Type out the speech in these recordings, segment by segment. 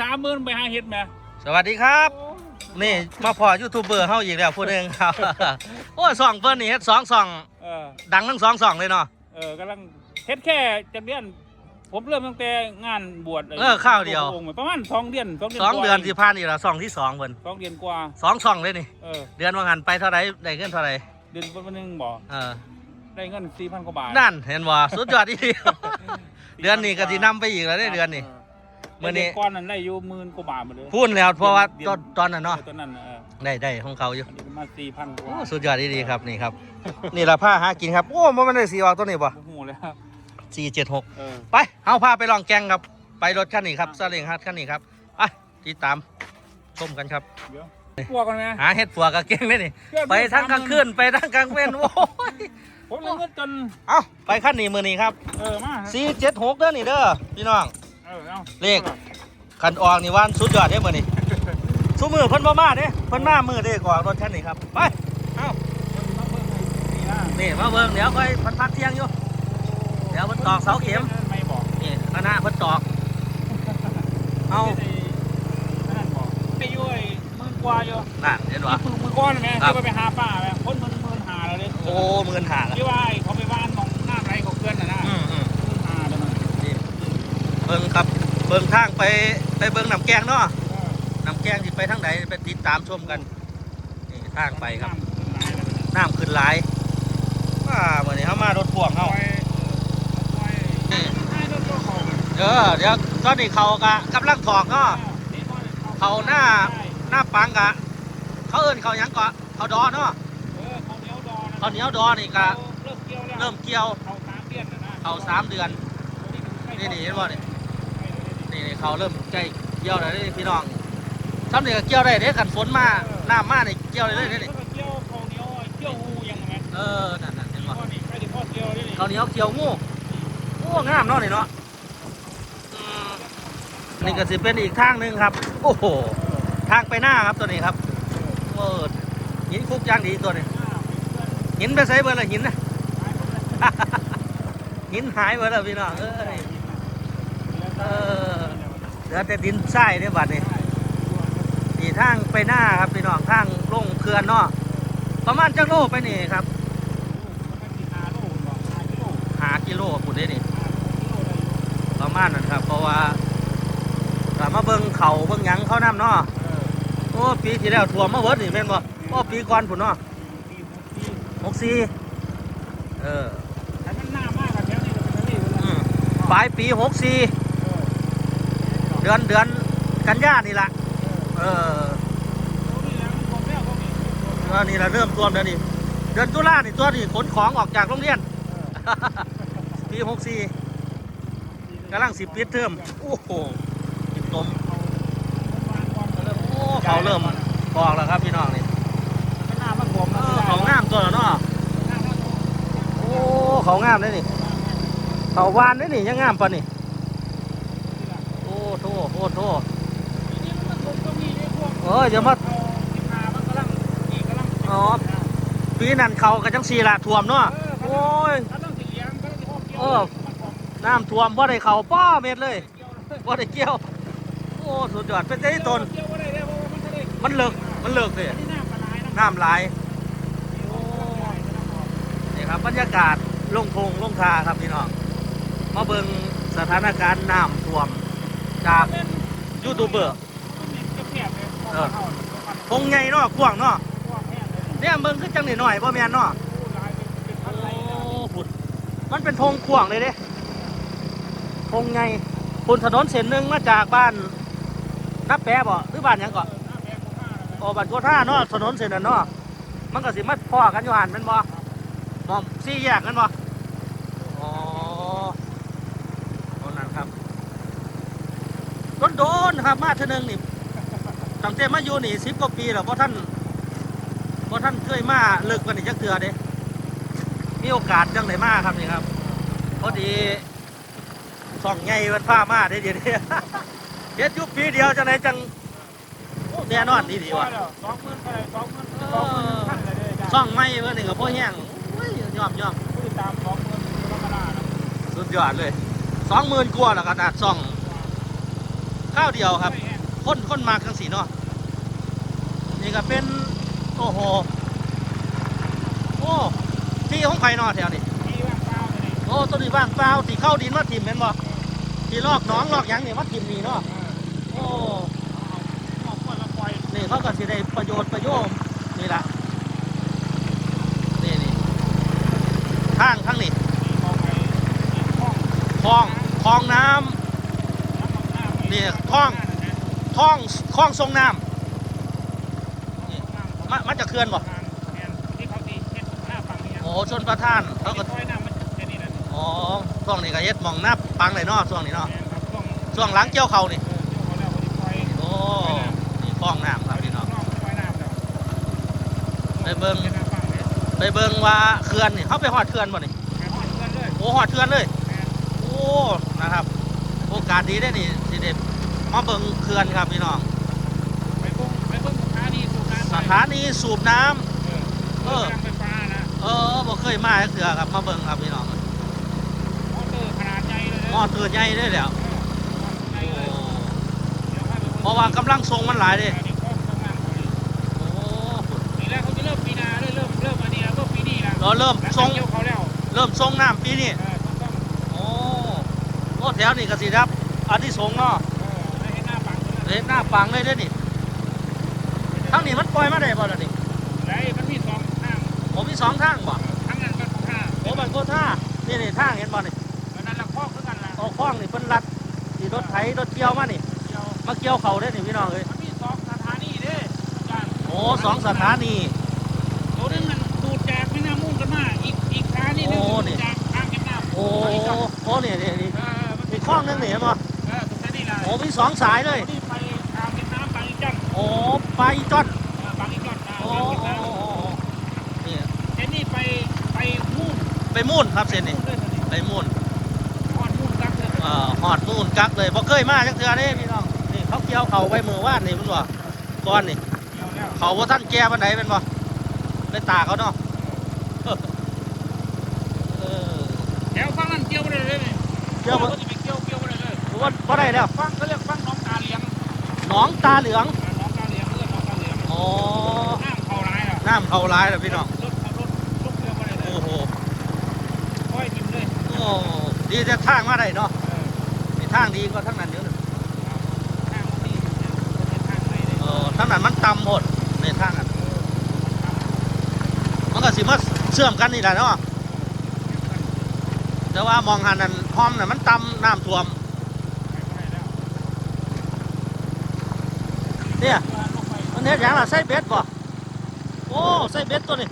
สามหมื่นไปหาเห็ดแหม่สวัสดีครับ นี่มาพอยูทูบเบอร์เฮาอีกแล้วผู้หนึงครับ โอ้ยสองเพิ่นนี่เฮ็ดสองสองเออดังทั้งสองสองเลยเนาะเออกำลังเฮ็ดแค่จะเดือนผมเริ่มตั้งแต่งานบวชเออข้าวเดียวโอ้โหประมาณสองเดือนสองเดือนสองกว่าเดือนที่ผ่านนี่ละสองที่สองเพิ่นสองเดือนกว่าสองสองเลยนี่เออเดือนว่างันไปเท่าไหร่ได้เงินเท่าไหร่เดือนวันหนึงบ่เออได้เงินสี่พันกว่าบาทนั่นเห็นบ่สุดยอดอีเดือนนี้ก็สินำไปอีกแล้วได้เดือนนี้ มื้อนี้เดืก้อนนั้นได้อยู่หมื่นกว่าบาทหมดเลยพูดแล้วเพราะว่าตอนตอนนั้นเนาะตอนนั้นเออได้ได้ของเขาอยู่อันนี้ประมาณสี่พันกโอ้ว่าสุดยอดดีๆครับนี่ครับ นี่ละผ้าหากินครับโอ้มันไม่ได้สีออกตัวนี้บ่โอ้โหเลยครับสี่เจ็ดหกเออไปเอาพาไปลองแกงครับ ไปรถคันนี้ครับซาเล้งฮัทคันนี้ครับไปติดตามชมกันครับเดี๋ยวกลัวกันไหมหาเห็ดปัวกับแกงเลยนี่ไปทั้งกลางคืนไปทั้งกลางเว้นโอ้ยผมเลยเงินจนเอาไปขั้นนี้มือนี้ครับเออมาสี่เจ็ดหกเด้อนี่เด้อพี่น้อง เออเอาเลขคันออกนี่วันสุดยอดเด้อมือนี้สู้มือเพิ่นบ่มาเด้เพิ่นมามือเด้ก่อนรถคันนี้ครับไปเอานี่นะนี่มาเบิ่งเดี๋ยวค่อยเพิ่นพักเที่ยงอยู่เดี๋ยวเพิ่นตอกเสาเข็มไม่บอกนี่คณะเพิ่นตอกเอาไม่ได้นั่นบอกไปอยู่ไอ้หมื่นกว่าอยู่นั่นเห็นบ่มือมือก้อนไหมครับที่ว่าไปหาป้าไหมคนมันหมื่นหาแล้วเลยโอ้หมื่นหาละที่ว่าไอ้เขาไปบ้านของหน้าไรของเพื่อนน่ะนะ อืมอืม หมื่นหาแล้วมัน นี่เบิ่งครับ เบิ่งทางไปไปเบิ่งน้ำแกงเนาะเออน้ำแกงที่ไปทางไหนไปติดตามชมกันนี่ทางไปครับน้ำขึ้นหลายแล้วมันน้ำขึ้นหลายว่าเมื่อนี้เขามารถพ่วงปล่เขาอยปล่อยให้รถเจ้าของเออเดี๋ยวตอนนี้เขากะกำลังถอกเนาะนี่พอเขาหน้าหน้าปังกะ เขาเอิ้นเขาหยังกะเขาดอเนาะเออเขาเหนียวดอนะเขาเหนียวดอนี่กะเริ่มเกี่ยวแล้วเริ่มเกี่ยวเขาสามเดือนนะนะเขาสามเดือนนี่นี่เห็นบ่ นี่นี่นี่เขาเริ่มใกล้เกี่ยวแล้วเด้พี่น้องทำนี่ก็เกี่ยวได้เด้ขันฝนมาน้ำมานี่เกี่ยวได้เลยเด้นี่เกี่ยวเขาเหนียวเกี่ยวหูยังไงเออนั่นนั่นเห็นบ่พ่อนี่ใครที่พ่อเกี่ยวนี่นี่เขาวเหนียวเกี่ยวงูโอ้งามเนาะนี่เนาะอืมนี่ก็สิเป็นอีกทางหนึ่งครับ โอ้โหทางไปหน้าครับตัวนี้ครับเออหินคุกยางดีตัวนี้หินไปใส่เบอร์ละหินนะหินหายไปแล้วพี่น้องเอ้ยเออเห ลือแต่ดินทรายเนี่ยบัดนี้นี่ทางไปหน้าครับพี่น้องทางลงเขื่อนเนาะประมาณจักโลไปนี่ครับหากิโลคุณได้นี่ประมาณนั้นครับ เพราะว่าถ้ามาเบิ่งเขาเบิ่งหยังเขานํเนาะโอ้ปีที่แล้วท่วมมาเบิดนี่แม่นบ่โอ้ปีก่อนพุ่นเนาะหกสี่เอออืมปลายปีหกสี่ เดือนเดือนกันยานี่ละเออเออนี่ละเริ่มท่วมแล้วนี่เดือนตุลานี่ตัวนี่ขนของออกจากโรงเรียนปีหกสี่กำลังสิปิดเทอมโอ้โหปิดตมโอ้เขาเริ่มบอกแล้วครับพี่น้องนี่เออเขางามตัวแล้วเนาะโอ้เขางามเลยนี่เขาวานนี่นี่ยังงามปะนี่โอ้โทโอ้โทเออเดี๋ยวมาอ๋อปีนั้นเขากับจังสีละท่วมเนาะโอ้ยเออน้ำท่วมบ่ได้เขาป้อเม็ดเลยบ่ได้เกี่ยว โอ้สุดยอดเป็นใจตนมันเลิกมันเลิกเลยน้ำไหลายโอ้นี่ครับบรรยากาศลงทงลงทาครับพี่น้องมาเบิ่งสถานการณ์น้ำท่วมจาก ยูทูบเบอร์ทงใหญ่เนาะกว้างเนาะเนี่ยเบิ่งคือจังหน่อยๆบ่แม่นเนาะโอ้พุดมันเป็นทงกว้างเลยเด้ทงใหญ่คุณถนนเส้นหนึ่งมาจากบ้านนับแปะบ่หรือบ้านหยังก่อนโอ้บ้านโกท่าเนาะถนนเส้นนั้นเนาะมันก็สิมาพ้อกันอยู่หันแม่นบ่มองสี่แยกกันบ่อ๋อ ตอนนั้นครับ โดนๆครับมาเท่านึงนี่ตั้งแต่มาอยู่นี่สิบกว่าปีแล้วเพราะท่านเพราะท่านเคยมาเลิกกันอีกจักเทือเด้มีโอกาสจังไหนมาครับนี่ครับพอดีส่องใหญ่มันผ้ามาได้เดี๋ยวนี้เฮ็ดอยุปีเดียวจังไหนจังโอ้แน่นอนดีดีว่ะสองหมื่นไปสองหมื่นสองหมื่นพันเลยส่องไม่เพื่อนนี่กับพ่อแห้งโอ้ยยอมยอมผู้ติดตามสองหมื่นธรรมดานะสุดยอดเลยสองหมื่นกว่าแล้วขนาดส่อง ข้าวเดียวครับไม่แห้งคนคนมากทั้งสีเนาะนี่ก็เป็นโอ้โหโอ้ที่ของไผ่นอแถวนี่โอ้ตัวนี้ว่างเปล่าที่เข้าดินมาทิมเป็นบ่ที่ลอกหน้องลอกหยังเนี่ยมาทิมนี่เนาะโอ้ออกคนละปล่อยนี่เขาก็สิได้ประโยชน์ประโยชน์นี่ละนี่นี่ทางทั้งนี่คลองคลองน้ำ นน้ำนี่คลองคลองคลองทรงน้ำมามาจากเขื่อนบ่ที่เขาตีเช็ดหน้าฝั่งนี้โอ้ชนประทานเขาก็ต้อยน้ำมันแค่นี้แหละอ๋อช่วงนี้ก็เฮ็ดหมองหน้าปังเลยเนาะช่วงนี้เนาะแม่นครับช่วงช่วงหล้างเกี่ยวเขานี่เออเจ้าเขาแล้วเขาจะปล่อยโอ้นี่คลองน้ำครับพี่น้องน้องปล่อยน้ำแล้วไปเบิ่งเช็ดหน้าฝั่งเลยไปเบิ่งว่าเขื่อนนี่เขาไปหอดเขื่อนบ่นี่ไปห้องเพื่อนเลยโอ้หอดเขื่อนเลยแม่นโอ้นะครับ โอกาสดีได้อนี่สิเด็มาเบิ่งเขื่อนครับพี่น้องไปเบิ่งไปเบิ่งสถานีสูบน้ำสถานีสูบน้ำเออเออไฟฟ้านะเออบ่เคยมาจักเถื่อครับมาเบิ่งครับพี่น้องมอเตอร์ขนาดใหญ่เลยนะมอเตอร์ใหญ่ได้อแล้วใหญ่โอ้เลยเดี๋ยวพาไปบิ่งเพราะว่ากำลังทรงมันหลายเด้อันนี้ก็ทำงานพอดีโอ้ปีแรกเขาจะเริ่มปีหนาเลยเริ่มเริ่มอันนี้แล้วก็ปีนี้นะเราเริ่มแล้วทรงเกี่ยวเขาแล้วเริ่มทรงน้ำปีนี้ เออต้องต้อง โอ้โอ้แถวนี้ก็สิครับอันที่สงส์เนาะเออให้หน้าปังเลยเฮ็ดหน้าปังเลยเด้อนี่ทั้งนี้มันปล่อยมาได้บ่ล่ะนี่ได้มันมีสองทางผมมีสองทางบ่ทั้งนั้นก็ท่าโอ้บันโคท่านี่นี่ทางเห็นบ่นี่มันนั่นละข้อคือกันละเอาคล้องนี่เพิ่นรัดที่รถไถรถเกี่ยวมานี่เดียวมาเกี่ยวเขาได้อนี่พี่น้องเอ้ยมันมีสองสถานีเด้อาจารย์โอ้สองสถานีตัวนึงมันดูดแจกไม่น่ามุ่งกันมาอีกอีกสถานีหนึงโอ้นี่ดูดแจกทางเก็บน้ำโอ้โอ้นี่นี่นี่เออมันมีค ล้องนึงนี่เห็นบ่เออตรงนี้ละโอ้มีสองสายเลยนี่ไปทางเก็บน้ำบางอีจันทร์โอ้ไปจอดเออบางอีจันทร์อ่าโอ้บางอีโอ้จันทร์โอ้โอ้นี่เจนนี่ไปไปมุ่งไปมุ่นครับเส้นนี่เลยสิไปมุ่นทอดมุ่งกักเลยเอ่อหอดมูนกักเลยบ่เคยมาจังเทื่อเด้พี่น้องนี่เขาเกี่ยวเขาไว้มือว่านนี่มันบ่ก้อนนี่ เดียวแล้วเขาบ่ท่านแก่ปานใดเป็นบ่ไปตากเขาเนาะเออแถวฟังนั่นเกี่ยวไปเลยเลยนี่เกี่ยวบ่ก็จะไปเกี่ยวเกี่ยวไป เลยเลยบ่บ่ได้แล้วฟังเขาเรียกฟังน้องตาเลี้ยงหนองตาเหลืองอ่าน้องตาเลี้ยงเรียกน้องตาเลี้ยงอ๋อน้ำเข้าร้ายอะน้ำเข้าหลายแล้วพี่น้องรถรถลุกเรือไปเลยเลยโอ้โหค่อยจิ้มเลยโอ้ดีแต่ทางมาได้เนาะเออนี่ทางดีกว่าทางนั้นเยอะนะทางนี้เป็นทางไหนเลยเออทางนั้นมันต่ำหมดในทางนั้นมันก็สิมาเชื่อมกันนี่แหละเนาะแต่ว่ามองหันนั้นหอมน่ะมันต่ำน้ำท่วมเนี่ย มันเฮ็ดหยังละใส่เบ็ดบ่โอ้ใส่เบ็ดตัวนี้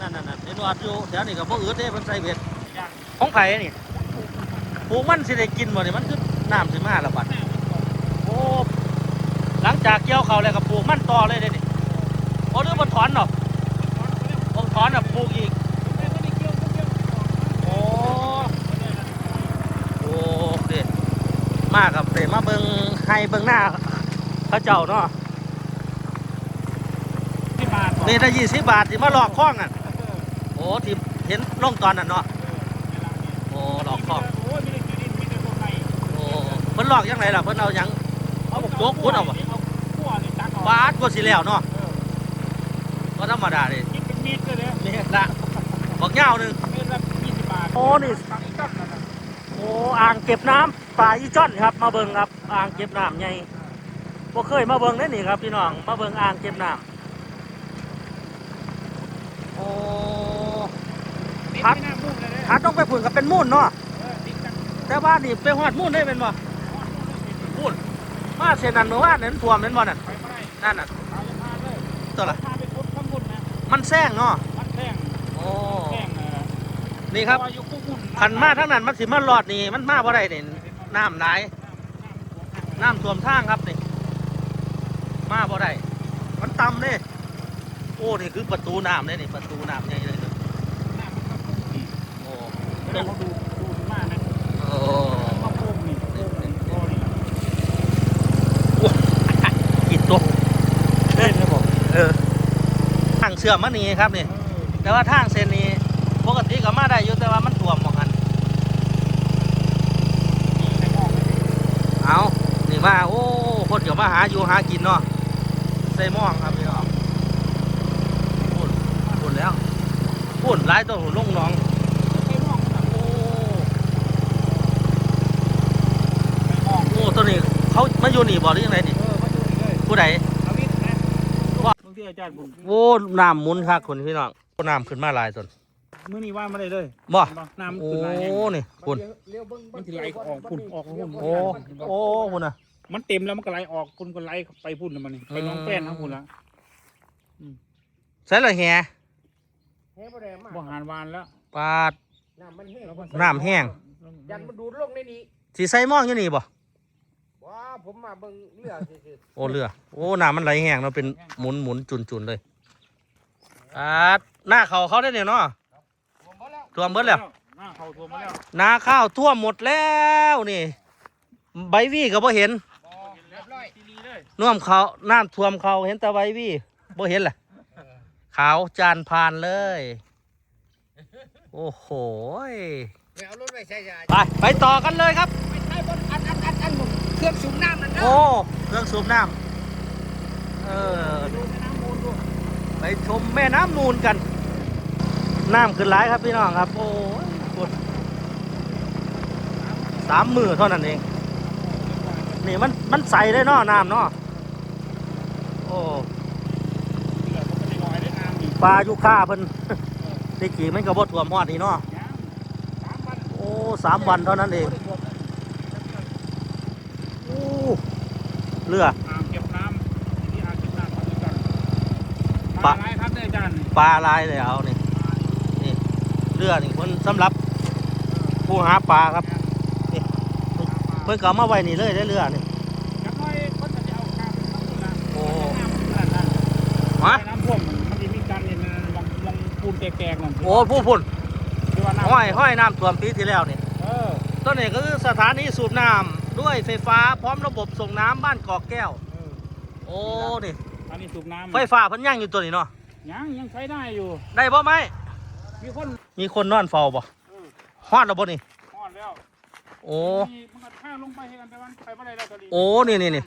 นั่นนั่นนั่นเห็นว่าอยู่แถวนี้ก็บ่อืดเด้มันใส่เบ็ดของไผ่นี่ปลูกมันสิได้กินบ่นี่มันคือน้ำสิมาแล้วบัดโอ้หลังจากเกี่ยวเขาแล้วก็ปลูกมันต่อเลยเด้นี่โอ้หรือบ่ถอนหรอกบ่ถอนอะปลูกอีกโอ้โอ้เด็ดมากครับเด็ดมาเบิงให้เบิงหน้า เขาเจ้าเนาะที่บาทนี่ได้ยี่สิบบาทที่มาหลอกข้องอะโอ้ที่เห็นลงตอนนั้นเนาะโอ้หลอกข้องโอ้ยไม่ได้กินมีแต่ตัวไก่โอ้เพิ่นหลอกยังไงล่ะเพิ่นเอาหยัง เอาบอกโจ๊กพุดเอาบ่ขั้วนี่ตักเอาบาทกว่าสิแล้วเนาะก็ธรรมดาเลยกินเป็นมีดเลยเนี่ยนี่ละบอกเงาวหนึง เม็ดละยี่สิบบาทโอ้นี่ ตังค์อีกตั้งนั่นน่ะโอ้อ่างเก็บน้ำป่าอีจ้อนครับ มาเบิงครับ อ่างเก็บน้ำใหญ่ บ่เคยมาเบิงได้นี่ครับพี่น้อง มาเบิงอ่างเก็บน้ำโอ้ติดครับไม่น่ามุ่งเลยเนี่ยถ้าต้องไปผุนกับเป็นมูนเนาะเออติดกันแต่ว่านี่ไปหอดมูนได้เป็นบ่มูนมาเส้นนั้นเมื่อวานนั้นท่วมเป็นบ่นั่นไปไม่ได้นั่นน่ะเอาจะพาเลยตัวละพาไปกดข้างบนนะมันแซงเนาะมันแท่งโอ้แท่งเลยนะนี่ครับเพาะว่าอยู่คู่บุญขันมาทั้งนั้นมันสิมาหลอดนี่มันมาบ่ได้นี่น้ำหลายน้ำท่วมทางครับนี่ มาบ่ได้ มันต่ำเลยโอ้ นี่คือประตูน้ำเลยนี่ประตูน้ำใหญ่เลยนี่โอ้เดี๋ยวเขาดูดูมากนะโอ้มาโป่งนี่โป่งนี่โป่งนี่กินตัวเล่นนะผมเออทางเชื่อมมันนี่ครับนี่แต่ว่าทางเส้นนี้ปกติก็มาได้อยู่แต่ว่ามันท่วมหมองกันในห้องเอามาโอ้คนเดี๋ยวมาหาอยู่หากินเนาะ ใส่หม่องครับพี่น้องพูดพูดแล้วพูดหลายตัวลงหน้องไอ้ม่วงมันโอ้ไอ้ม่วงโอ้ตัวนี้เขามาอยู่นี่บ่หรือยังไงนี่เออมาอยู่นี่เลยผู้ใดเอาวิทย์นะบางทีอาจารย์บุญโอ้น้ำหมุนครับคุณพี่น้องโอ้น้ำขึ้นมาหลายส่วนมื้อนี้ว่ามาได้เลยบ่น้ำโอ้ขึ้นมาแห้งนี่คุณมันสิไหลออกพุ่นออกพุ่นโอ้โอ้คุณน่ะ มันเต็มแล้วมันก็ไหลออกพุ่นก็ไหลไปพุ่นแล้วมันนี่ไปน้องแป้นทั้งพุ่นละใส่ละแหแห้งบ่ได้มากบ่หารวานแล้วปาดน้ำมันแห้งแล้วก็น้ำแห้งยันมันดูดลงในนี้สีใส่หม่องอยู่นี่บ่ว้าผมมาเบิ่งเรือซื่อโอ้เรือโอ้น้ำมันไหลแห้งเนาะเป็นหมุนหมุนจุนจุนเลยอ่าหน้าเขาเขาได้เนี่ยเนาะๆผมบ่แล้วท่วมเบิดแล้วหน้าเขาท่วมมาแล้วนาข้าวท่วมหมดแล้วนี่ ใบวี่ก็บ่เห็นเรียบร้อยที นี้เลยน่วมเขาน้ำท่วมเขาเห็นแต่ใบวี่บ่เห็นแหละขาวจานพานเลย โอ้โหยไปเอารถไปใช้ยาไปไปต่อกันเลยครับไปใช้บนอันอันอันอันเครื่องสูบน้ำมันนะโอ้เครื่องสูบน้ำเออดูแม่น้ำมูลดูไปชมแม่น้ำมูลกัน น้ำขึ้นหลายครับพี่น้องครับ โอ้ยกดสามมือเท่านั้นเอง นี่มันมันใสได้เนาะน้ำเนาะโอ้เดือดมันก็ได้ลอยได้น้ำอีกปลายุค่าเพิ่นได้กี่มันก็บ่ท่วมฮอดนี่เนาะยังสามวันโอ้สามวันเท่านั้นเองโอ้เรืออ่างเก็บน้ำที่อ่างเก็บน้ำมาด้วยกันปะปลาอะไรครับเนี่ยอาจารย์นี่ปลาลายเลยเอานี่นี่เรือนี่คนสำหรับผู้หาปลาครับนี่ เพิ่นก็เอามาไว้นี่เลยได้เรือนี่ยังน้อยคนจะเอาข้ามไปทั้งหมดละโอ้น้ำมันขนาดนั้นฮะน้ำท่วมมันมันจะมีการเนี่ยลองลองปูนแกงๆนั่นโอ้ผู้พุ่นที่ว่าน้ำห้อยห้อยน้ำท่วมปีที่แล้วนี่เออต้นนี้ก็คือสถานีสูบน้ำด้วยไฟฟ้าพร้อมระบบส่งน้ำบ้านกอกแก้ว เออโอ้นี่อันนี้สูบน้ำไฟฟ้าเพันย่างอยู่ตัวนี้เนาะยังยังใช้ได้อยู่ ได้บ่ไหมมีคนมีคนนอนเฝ้าบ่เออฮอดแล้วบ่นี่ทอดแล้ว โอ้มีมันก็ข้างลงไปให้กันแต่วันไปไม่ได้แล้วตอนนี้โอ้นี่นี่นี่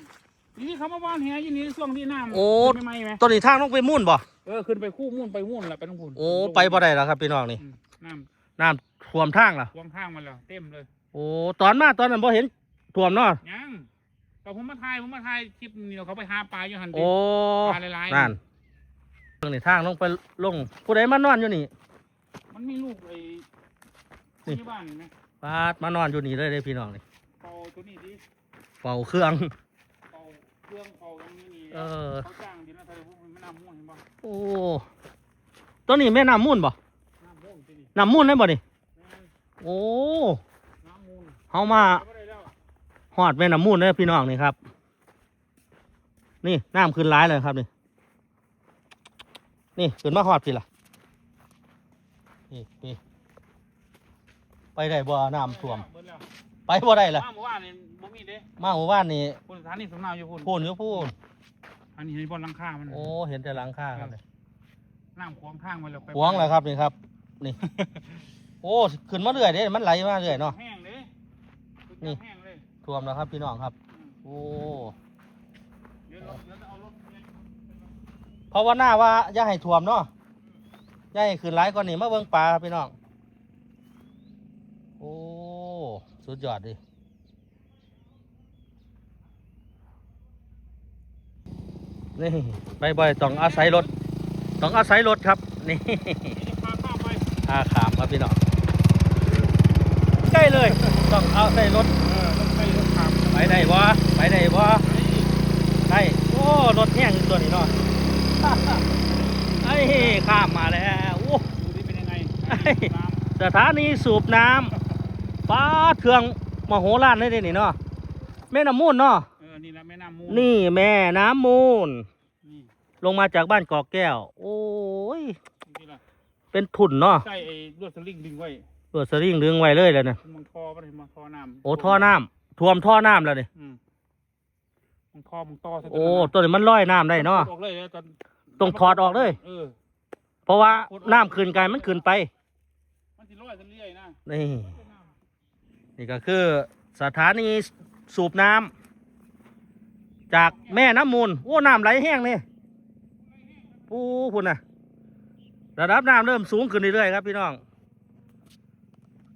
นี่เขามาว่านแหอยู่นี่ช่วงที่น้ำโอ้ไม่ไหมไหมตัวนี้ทางต้องไปมุ่นบ่เออขึ้นไปคู่มุ่นไปมุ่นแหละไปทั้งพุ่นโอ้ไปบ่ได้แล้วครับพี่น้องนี่อืมน้น้ำท่วมทางล่ะำท่วมข้างมาแล้วเต็มเลย โอ้ตอนมาตอนนั้นบ่เห็นท่วมเนาะยังแต่ผมมาถ่ายผมมาถ่ายคลิปนี่เขาไปหาปลาอยู่หันดิโอ้ปลาหลายๆนั่นตรงนี้ทางลงไปลงผู้ใดมานอนอยู่นี่ มันมีลูกไอ้นี่ที่บ้านเห็นไหม ปาดมานอนอยู่นี่เลยเด้อพี่น้องนี่เป่าตัวนี้ดิเป่าเครื่อง เป่าเครื่องเป่าตรงนี้นี่เออ เขาจ้างดินนะทะเลพวกมันไม่น้ำม่วงเห็นปะโอ้ตัวนี้แม่น้ำมูลบ่น้ำม่วงที่นี่น้ำมูลได้บ่นี่แม่นโอ้น้ำมูลเฮามาไปได้แล้วฮอดแม่น้ำมูลเด้อพี่น้องนี่ครับ นี่น้ำขึ้นร้ายเลยครับนี่นี่ขึ้นมาฮอดพี่ล่ะนี่นี่ ไปได้บ่น้ำท่วม เบิดแล้วไปบ่ได้ล่ะ มาเมื่อวานนี่บ่มีเด้มาหมู่บ้านนี่คุณสถานีสำนักอยู่พุ่นพูนอยู่พูนอันนี้เห็นบนหลังคามันโอ้เห็นแต่หลังคาครับนี่น้ำขวางข้างมาแล้วไปหวงแล้วครับนี่ครับ นี่ โอ้ขึ้นมาเรื่อยเด้มันไหลมาเรื่อยเนาะ แห้งเลยนี่ แห้งเลยท่วมแล้วครับพี่น้องครับ โอ้เดี๋ยวเราเดี๋ยวจะเอารถเนี่ยภาวนาว่าอย่าให้ท่วมเนาะอย่าให้ขึ้นไหลายกว่านี้มาเบิ่งปลาครับพี่น้อง โอ้ สุดยอดดินี่ไปบ่อยต้องอาศัยรถ ต้องอาศัยรถครับ นี่เดี๋ยวจะพาข้ามไปอาขามครับพี่น้องใกล้เลย ต้องเอาใส่รถเออรถไปรถข้ามไปได้บ่ไปได้บ่ได้โอ้รถแห้งอยู่ตัวนี้เนาะไอ้ข้ามมาแล้วโอ้ดูดิเป็นยังไงไอ้น้ำสถานีสูบน้ำ ป้าดเครื่องมโหฬารเลยเด้นี่เนาะแม่น้ำมูลเนาะเออนี่แหละแม่น้ำมูลนี่แม่น้ำมูล นี่ลงมาจากบ้านกอกแก้ว โอ้ย นี่ล่ะเป็นทุนเนาะใส่ไอ้ลวดสลิงดึงไว้ตัวสลิงดึงไว้เลยเลยนะมันท่อมันมาท่อน้ำโอ้ท่อน้ำท่วมท่อน้ำแล้วนี่อืมมันท่อมันต่อใส่โอ้ตัวนี้มันลอยน้ำได้เนาะออกเลยแล้วตอนต้องถอดออกเลย เออ เพราะว่าน้ำขึ้นไกลมันขึ้นไป มันสิลอยเรื่อยๆนะนี่ นี่ก็คือสถานีสูบน้จากแม่น้ำมูล โอ้ น้ำไหลแห้งนี่ปูพุ่นนะระดับน้ำเริ่มสูงขึ้นเรื่อยๆครับพี่น้อง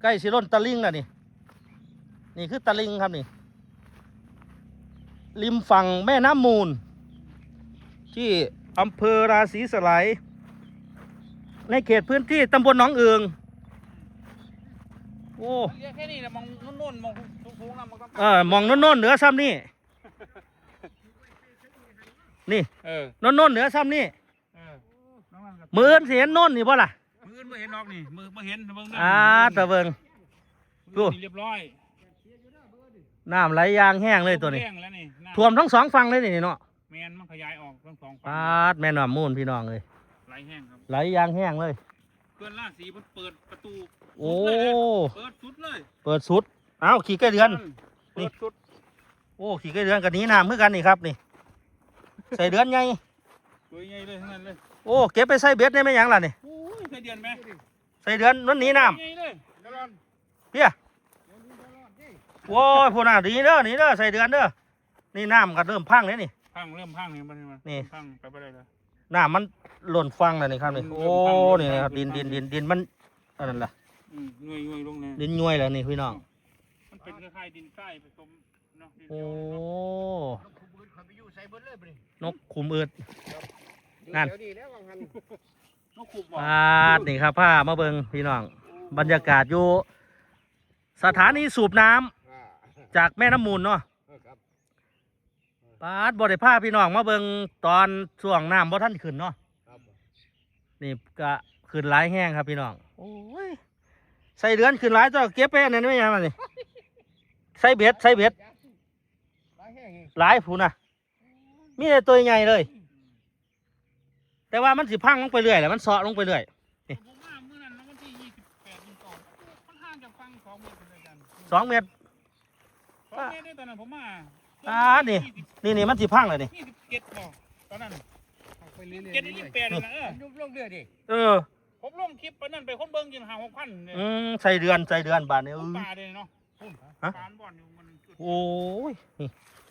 ใกล้สิล้นตะลิงแล้วนี่ นี่คือตะลิงครับนี่ ริมฝั่งแม่น้ำมูล ที่อำเภอราศีสไลยในเขตพื้นที่ตำบลหนองเอือง โอ้เรียกแค่นี้นะมองนุ่นๆมองสูงๆนะมองต่ำๆเออมองโน้นๆเหนือซ้ำนี่นี่เออโน้นๆเหนือซ้ำนี่เออน้องนั่นก็มืออนสิเห็นโน้นนี่บ่ล่ะมืออื่นไม่เห็นนอกนี่มือไม่เห็นเบิ่งอ่าตะเบิงดูดูเรียบร้อยน้ำไหลยางแห้งเลยตัวนี้แห้งแล้วนี่น้ำท่วมทั้งสองฝั่งเลยนี่เนาะแมนมันขยายออกทั้งสองฝั่ปางดแม่น้ำมูลพี่น้องเลยไหลแห้งครับไหลยางแห้งเลย เพื่อนล่าสีมันเปิดประตูโอ้ เปิดสุดเลยเปิดสุด เอ้าขี่ไก่เดือน เปิดสุดโอ้ขี่ไก่เดือนกับนี้น้ำเพื่อกันนี่ครับนี่ ใส่เดือนไงตัวใหญ่เลยทั้งนั้นเลยโอ้เก็บไปใส่เบ็ดได้ไหมยังล่ะนี่ โอ้ยใส่เดือนไหมใส่เดือนนั่นหนี้น้ใหญ่เลยเดี๋ยวรอนำเพี้ยโอ้ยพูน่ะดีเด้อนี่เด้อใส่เดือนเด้อ นี่น้ำก็เริ่มพังแล้วนี่ พังเริ่มพังนี่มันมันนี่พังไปไปเลยเลย น้ำมันหล่นฟังแล้วนี่ครับนี่มันโอ้เริ่มพังนี่นะครับดินดินดินดินมันอันนั้นล่ะอืมหน่วยหน่วยลงเลยดินย้วยแล้วนี่พี่น้อง มันเป็นคล้ายๆดินทรายผสมเนาะดินโอ้ เดียวนกขบืนเขาไปอยู่ใส่เบิดเลยบ่นี่นกขุมอืดอยู่นั่นเดี๋ยวนี้แล้ววังหันนกขุบบ่ปาดนี่ครับผ้ามาเบิงพี่น้อง บรรยากาศอยู่ สถานีสูบน้ำอ่าจากแม่น้ำมูลเนาะครับ ปาดบ่ได้ผ้าพี่น้องมาเบิงตอนช่วงน้ำบ่ท่านขึ้นเนาะครับนี่ก็ขึ้นหลายแห้งครับพี่น้องโอ้ยใส่เดือนขึ้นหลายตัวเก็บไปอันนั้นไม่ยังมันนี่ใส่เบ็ดใส่เบ็ดหลายแห้งอีกหลายผูนะมีแต่ตัวใหญ่เลย แต่ว่ามันสิพังลงไปเรื่อยแหละมันเสาะลงไปเรื่อยผมว่าเมื่อนั้นวันที่ยี่สิบแปดยี่สิบสองมันห่างจากฟังสองเมตรเลยกันสองเมตรสองเมตรได้ตอนนั้นผมมา อ่านี่นี่นี่มันสิพังเลยนี่ยี่สิบเจ็ดบ่ตอนนั้นเอาไปเรื่อยๆเจ็ดยี่สิบแปดเลยนะเออยุบลงเรื่อยดิเออผมลงคลิปไปนั่นไปคนเบิ้งยินหาหกพันเนี่ยอืมใส่เดือนใส่เดือนบาทนี่ผเอมอปลาเลยเนาะฮะปลาบ่อนอยู่มันจุดโอ้ยนี่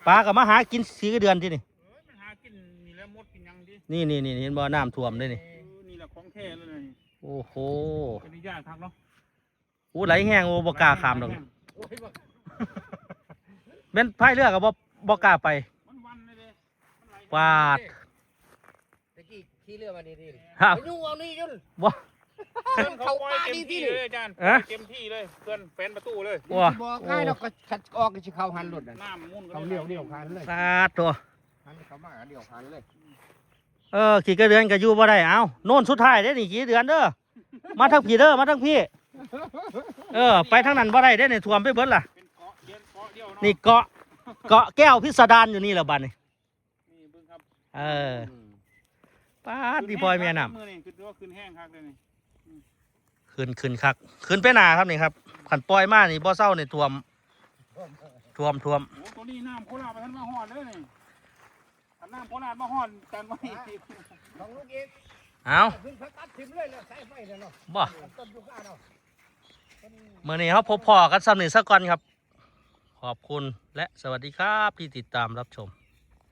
ปลากับมาหากินสีเดือนที่นี่เอ้ยมันหากินนี่แหล้วมดกินหยังดินี่นี่นี่เห็นบ่น้ำท่วมเลยนี่เออนี่แหละของแท้เลยนี่โอ้โหเป็นนิยายทักเนาะโอ้ไหลแห้งโอ้บ่กล้าข้ามดอกโอ้ยบอก เป็นพายเรือกับบ่บ่กล้าไปมันวันเลยเด้มันไหลวาดตะกี้ขี่เรือมานี่ดิครับไปยุ่งเอานี่ยุ่นบ่เพื่อนเขาเขาปล่อยปลาเต็มดีที่ที่เลยอาจารย์เอ๊ะเต็มที่เลยเพื่อนแฟนประตูเลยว้าบอกง่ายเราก็ขัดออกก็สิเข้าหันรถน่ะน้ำมุ่นเขาเลี้ยวเลี้ยวพันเลยปาดตัวหันเขามาเลี้ยวพันเลยเออขี่กระเดือนก็อยู่บ่ได้เอ้าโน่นสุดท้ายเด้นี่ขี่เดือนเด้อมาทางพี่เด้อมาทางพี่ เออ ไปทางนั้นบ่ได้เด้นี่ท่วมไปเบิดล่ะ นาะนี่เกาะเกาะแก้วพิสดารอยู่นี่แหละบัดนี่นี่เบิ่งครับเออปาดดีพลอยแม่น้มือนี่คือว่าคืนแห้งคักเลยนี่ำขึ้นขึ้นคักขึ้นไปหนาครับนี่ครับขันปล่อยมานี่บ่เศร้านี่ท่วมท่วมท่วมโอ้ตัวนี้น้ำโคราชไปทันมาหอดเลยนี่ถ้าน้ำโคราชมาหอดกันไว้ของลูกเองเอาขึ้นเขาตัดทิมเลยแล้วใส่ไฟเลยเนาะบ่ต้นยุคาเนาะมื่อนี้เขาพบพอกันซ้ำนี่สักก่อนครับ ขอบคุณและสวัสดีครับที่ติดตามรับชม